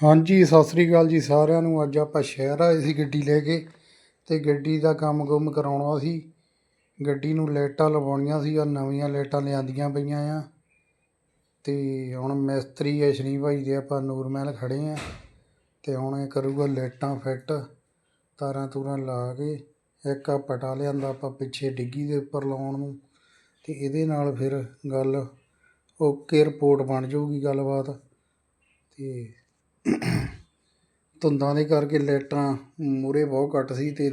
ਹਾਂਜੀ, ਸਤਿ ਸ੍ਰੀ ਅਕਾਲ ਜੀ ਸਾਰਿਆਂ ਨੂੰ। ਅੱਜ ਆਪਾਂ ਸ਼ਹਿਰ ਆਏ ਸੀ ਗੱਡੀ ਲੈ ਕੇ ਤੇ ਗੱਡੀ ਦਾ ਕੰਮ ਗੁੰਮ ਕਰਾਉਣਾ ਸੀ। ਗੱਡੀ ਨੂੰ ਲਾਈਟਾਂ ਲਵਾਉਣੀਆਂ ਸੀ ਆ ਨਵੀਆਂ ਲਾਈਟਾਂ ਲਿਆਂਦੀਆਂ ਪਈਆਂ ਆ। ਤੇ ਹੁਣ ਮਿਸਤਰੀ ਅਸ਼ਨੀ ਭਾਈ ਦੇ ਆਪਾਂ ਨੂਰ ਮਹਿਲ ਖੜੇ ਆ ਤੇ ਹੁਣ ਇਹ ਕਰੂਗਾ ਲਾਈਟਾਂ ਫਿੱਟ, ਤਾਰਾਂ ਤੂਰਾਂ ਲਾ ਕੇ ਇੱਕ ਆ ਪਟਾ ਲਿਆਂਦਾ ਆਪਾਂ ਪਿੱਛੇ ਡਿੱਗੀ ਦੇ ਉੱਪਰ ਲਾਉਣ ਨੂੰ ਤੇ ਇਹਦੇ ਨਾਲ ਫਿਰ ਗੱਲ ਓਕੇ ਰਿਪੋਰਟ ਬਣ ਜਾਊਗੀ ਗੱਲਬਾਤ ਤੇ ਧੁੰਦਾਂ ਦੇ ਕਰਕੇ ਲਾਈਟਾਂ ਮੂਹਰੇ ਬਹੁਤ ਘੱਟ ਸੀ ਅਤੇ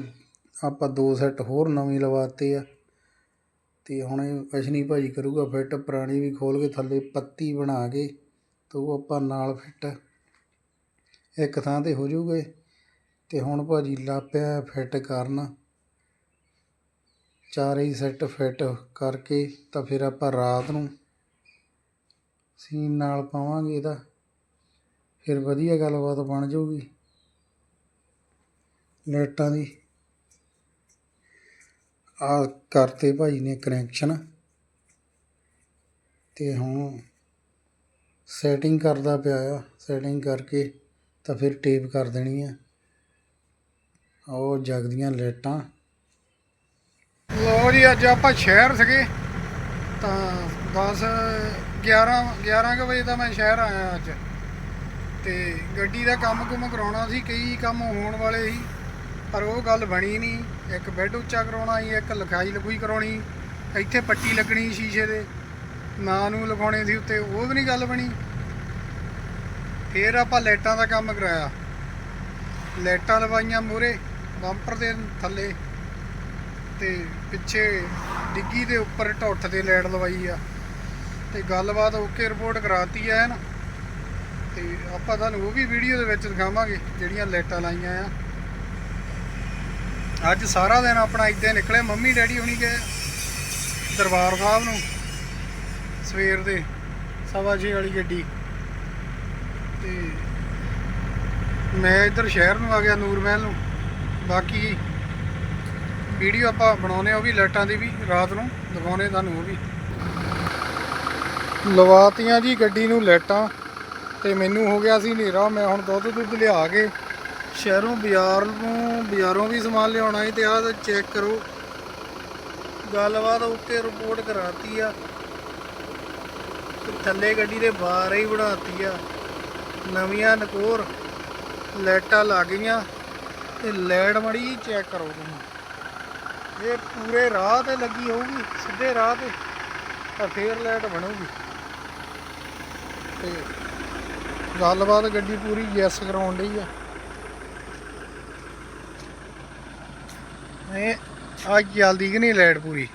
ਆਪਾਂ ਦੋ ਸੈੱਟ ਹੋਰ ਨਵੇਂ ਲਵਾਤੇ ਆ। ਅਤੇ ਹੁਣ ਇਹ ਅਸ਼ਨੀ ਭਾਅ ਜੀ ਕਰੂਗਾ ਫਿੱਟ, ਪੁਰਾਣੀ ਵੀ ਖੋਲ੍ਹ ਕੇ ਥੱਲੇ ਪੱਤੀ ਬਣਾ ਕੇ ਤੇ ਉਹ ਆਪਾਂ ਨਾਲ ਫਿੱਟ। ਇੱਕ ਥਾਂ ਤੇ ਹੋ ਜਾਊਗੇ ਤੇ ਹੁਣ ਭਾਜੀ ਲਾਪਿਆ ਫਿੱਟ ਕਰਨ। ਚਾਰੇ ਹੀ ਸੈੱਟ ਫਿੱਟ ਕਰਕੇ ਤਾਂ ਫਿਰ ਆਪਾਂ ਰਾਤ ਨੂੰ ਸੀਨ ਨਾਲ ਪਾਵਾਂਗੇ ਇਹਦਾ। ਫਿਰ ਵਧੀਆ ਗੱਲਬਾਤ ਬਣ ਜਾਊਗੀ। ਲਾਈਟਾਂ ਦੀ। ਆ ਕਰਤੇ ਭਾਈ ਨੇ ਕਨੈਕਸ਼ਨ ਤੇ ਹੁਣ ਸੈਟਿੰਗ ਕਰਦਾ ਪਿਆ ਆ। ਸੈਟਿੰਗ ਕਰਕੇ ਤਾਂ ਫਿਰ ਟੇਪ ਕਰ ਦੇਣੀ ਆ। ਉਹ ਜਗਦੀਆਂ ਲਾਈਟਾਂ। ਲੋ ਜੀ, ਅੱਜ ਆਪਾਂ ਸ਼ਹਿਰ ਸੀਗੇ। ਤਾਂ 10 11 11 ਕੁ ਵਜੇ ਤਾਂ ਮੈਂ ਸ਼ਹਿਰ ਆਇਆ ਅੱਜ। ਤੇ ਗੱਡੀ ਦਾ ਕੰਮ ਕੁਮ ਕਰਾਉਣਾ ਸੀ, ਕਈ ਕੰਮ ਹੋਣ ਵਾਲੇ ਸੀ, ਪਰ ਉਹ ਗੱਲ ਬਣੀ ਨਹੀਂ। ਇੱਕ ਬੈੱਡ ਉੱਚਾ ਕਰਾਉਣਾ ਸੀ, ਇੱਕ ਲਿਖਾਈ ਲਖੂਈ ਕਰਾਉਣੀ ਇੱਥੇ ਪੱਟੀ ਲੱਗਣੀ ਸ਼ੀਸ਼ੇ ਦੇ ਨਾਂ ਨੂੰ ਲਗਾਉਣੇ ਸੀ ਉੱਤੇ, ਉਹ ਵੀ ਨਹੀਂ ਗੱਲ ਬਣੀ। ਫੇਰ ਆਪਾਂ ਲਾਈਟਾਂ ਦਾ ਕੰਮ ਕਰਾਇਆ। ਲਾਈਟਾਂ ਲਵਾਈਆਂ ਮੂਰੇ ਬੰਪਰ ਦੇ ਥੱਲੇ, ਤੇ ਪਿੱਛੇ ਡਿੱਗੀ ਦੇ ਉੱਪਰ ਢੁੱਠ ਤੇ ਲਾਈਟ ਲਵਾਈ ਆ। ਤੇ ਗੱਲਬਾਤ ਓਕੇ ਰਿਪੋਰਟ ਕਰਾਤੀ ਐ ਨਾ? ਤੇ ਆਪਾਂ ਤੁਹਾਨੂੰ ਉਹ ਵੀ ਵੀਡੀਓ ਦੇ ਵਿੱਚ ਦਿਖਾਵਾਂਗੇ ਜਿਹੜੀਆਂ ਲਾਈਟਾਂ ਲਾਈਆਂ ਆ। ਅੱਜ ਸਾਰਾ ਦਿਨ ਆਪਣਾ ਇੱਦਾਂ ਨਿਕਲਿਆ ਮੰਮੀ, ਡੈਡੀ ਹੁਣੀ ਗਏ ਦਰਬਾਰ ਸਾਹਿਬ ਨੂੰ ਸਵੇਰ ਦੇ ਸਵਾ ਛੇ ਵਾਲੀ ਗੱਡੀ। ਤੇ ਮੈਂ ਇੱਧਰ ਸ਼ਹਿਰ ਨੂੰ ਆ ਗਿਆ, ਨੂਰ ਮਹਿਲ ਨੂੰ। ਬਾਕੀ ਵੀਡੀਓ ਆਪਾਂ ਬਣਾਉਨੇ ਆ ਉਹ ਵੀ ਲਾਈਟਾਂ ਦੀ ਵੀ, ਰਾਤ ਨੂੰ ਦਿਖਾਉਨੇ ਤੁਹਾਨੂੰ ਉਹ ਵੀ। ਲਵਾਤੀਆਂ ਜੀ ਗੱਡੀ ਨੂੰ ਲਾਈਟਾਂ। ਤੇ ਮੈਨੂੰ ਹੋ ਗਿਆ ਸੀ ਹਨੇਰਾ, ਮੈਂ ਹੁਣ ਦੁੱਧ ਦੁੱਧ ਲਿਆ ਕੇ ਸ਼ਹਿਰੋਂ ਬਾਜ਼ਾਰ ਨੂੰ, ਬਾਜ਼ਾਰੋਂ ਵੀ ਸਮਾਨ ਲਿਆਉਣਾ ਸੀ ਤੇ ਆਹ ਚੈੱਕ ਕਰੋ। ਗੱਲਬਾਤ ਓਕੇ ਰਿਪੋਰਟ ਕਰਾਤੀ ਆ। ਥੱਲੇ ਗੱਡੀ ਦੇ ਬਾਹਰ ਹੀ ਬਣਾਤੀ ਆ। ਨਵੀਆਂ ਨਕੋਰ ਲਾਈਟਾਂ ਲੱਗ ਗਈਆਂ ਤੇ ਲਾਈਟ ਮੜੀ ਚੈੱਕ ਕਰੋ ਤੁਸੀਂ। ਇਹ ਪੂਰੇ ਰਾਹ ਤੇ ਲੱਗੀ ਹੋਊਗੀ, ਸਿੱਧੇ ਰਾਹ ਤੇ, ਤਾਂ ਫੇਰ ਲਾਈਟ ਬਣੂਗੀ। ਤੇ ਗੱਲਬਾਤ ਗੱਡੀ ਪੂਰੀ ਯੈਸ ਕਰਾਉਣ ਲਈ ਆ। ਇਹ ਆ ਜਲਦੀ ਕਿ ਨਹੀਂ ਲਾਈਟ ਪੂਰੀ?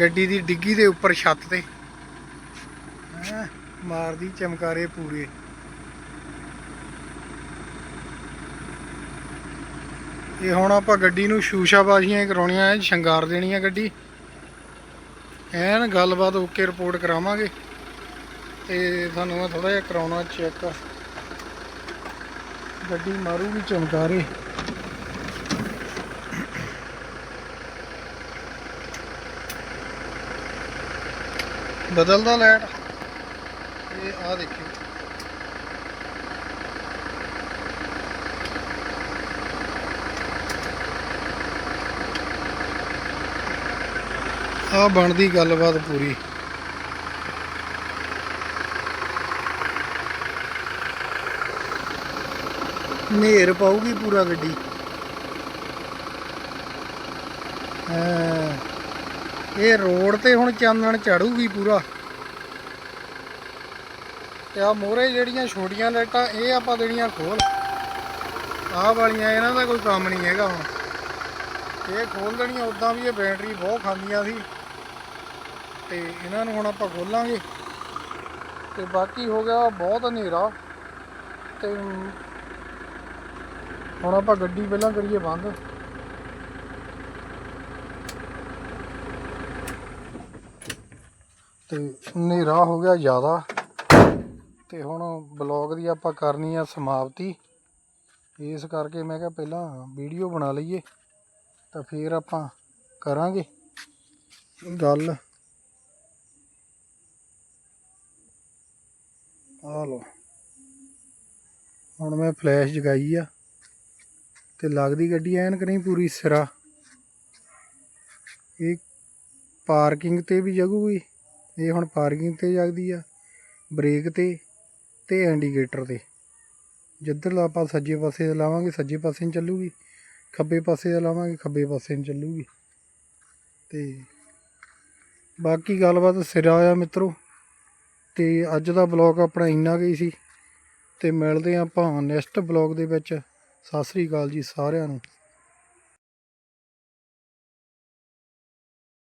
ਗੱਡੀ ਦੀ ਡਿੱਗੀ ਦੇ ਉੱਪਰ ਛੱਤ ਤੇ। ਮਾਰਦੀ ਚਮਕਾਰੇ ਪੂਰੇ। ਇਹ ਹੁਣ ਆਪਾਂ ਗੱਡੀ ਨੂੰ ਸ਼ੂਸ਼ਾਬਾਜ਼ੀਆਂ ਕਰਾਉਣੀਆਂ ਐ ਸ਼ਿੰਗਾਰ ਦੇਣੀ ਆ ਗੱਡੀ। ਐਨ ਗੱਲਬਾਤ ਓਕੇ ਰਿਪੋਰਟ ਕਰਾਵਾਂਗੇ ਤੇ ਤੁਹਾਨੂੰ ਮੈਂ ਥੋੜਾ ਜਿਹਾ ਕਰਾਉਣਾ ਚੈੱਕ। ਗੱਡੀ ਮਾਰੂਗੀ ਚਮਕਾਰੇ। ਬਦਲਦਾ ਲਾਈਟ ਇਹ ਆ ਦੇਖਿਓ। ਆ ਬਣਦੀ ਗੱਲਬਾਤ ਪੂਰੀ। ਨੇਰ ਪਾਉਗੀ ਪੂਰਾ ਗੱਡੀ। ਇਹ ਰੋਡ ਤੇ ਹੁਣ ਚਾਨਣ ਚੜੂਗੀ ਪੂਰਾ। ਤੇ ਆ ਮੋਹਰੇ ਜਿਹੜੀਆਂ ਛੋਟੀਆਂ ਲਾਈਟਾਂ, ਇਹ ਆਪਾਂ ਦੇਣੀਆਂ ਖੋਲ। ਆਹ ਵਾਲੀਆਂ ਇਹਨਾਂ ਦਾ ਕੋਈ ਕੰਮ ਨਹੀਂ ਹੈਗਾ ਹੁਣ। ਇਹ ਖੋਲ ਦੇਣੀਆਂ ਉਦਾਂ ਵੀ ਇਹ ਬੈਟਰੀ ਬਹੁਤ ਖਾਂਦੀਆਂ ਸੀ। ਤੇ ਇਹਨਾਂ ਨੂੰ ਹੁਣ ਆਪਾਂ ਖੋਲਾਂਗੇ। ਤੇ ਬਾਕੀ ਹੋ ਗਿਆ ਬਹੁਤ ਹਨੇਰਾ। ਤੇ ਹੁਣ ਆਪਾਂ ਗੱਡੀ ਪਹਿਲਾਂ ਕਰੀਏ ਬੰਦ। ਤੇ ਹਨੇਰਾ ਹੋ ਗਿਆ ਜ਼ਿਆਦਾ। ਤੇ ਹੁਣ ਬਲੌਗ ਦੀ ਆਪਾਂ ਕਰਨੀ ਆ ਸਮਾਪਤੀ। ਇਸ ਕਰਕੇ ਮੈਂ ਕਿਹਾ ਪਹਿਲਾਂ ਵੀਡੀਓ ਬਣਾ ਲਈਏ, ਤਾਂ ਫਿਰ ਆਪਾਂ ਕਰਾਂਗੇ। ਗੱਲ ਆ ਲੋ ਹੁਣ ਮੈਂ ਫਲੈਸ਼ ਜਗਾਈ ਆ। ਤੇ ਲੱਗਦੀ ਗੱਡੀ ਐਨ ਕਰੀ ਪੂਰੀ ਸਿਰਾ। ਇਹ ਪਾਰਕਿੰਗ ਤੇ ਵੀ ਜਗੂਗੀ। ਇਹ ਹੁਣ ਪਾਰਕਿੰਗ ਤੇ ਜਗਦੀ ਆ, ਬ੍ਰੇਕ ਤੇ ਤੇ ਇੰਡੀਕੇਟਰ ਤੇ। ਜਿੱਧਰ ਆਪਾਂ ਸੱਜੇ ਪਾਸੇ ਦਾ ਲਾਵਾਂਗੇ, ਸੱਜੇ ਪਾਸੇ ਨੂੰ ਚੱਲੂਗੀ। ਖੱਬੇ ਪਾਸੇ ਦਾ ਲਾਵਾਂਗੇ, ਖੱਬੇ ਪਾਸੇ ਨੂੰ ਚੱਲੂਗੀ। ਤੇ ਬਾਕੀ ਗੱਲਬਾਤ ਸਿਰਾ ਆ ਮਿੱਤਰੋ। ਤੇ ਅੱਜ ਦਾ ਬਲੌਗ ਆਪਣਾ ਇੰਨਾ ਕੁ ਹੀ ਸੀ ਤੇ ਮਿਲਦੇ ਹਾਂ ਆਪਾਂ ਨੈਕਸਟ ਬਲੌਗ ਦੇ ਵਿੱਚ। ਸਤਿ ਸ੍ਰੀ ਅਕਾਲ ਜੀ ਸਾਰਿਆਂ ਨੂੰ।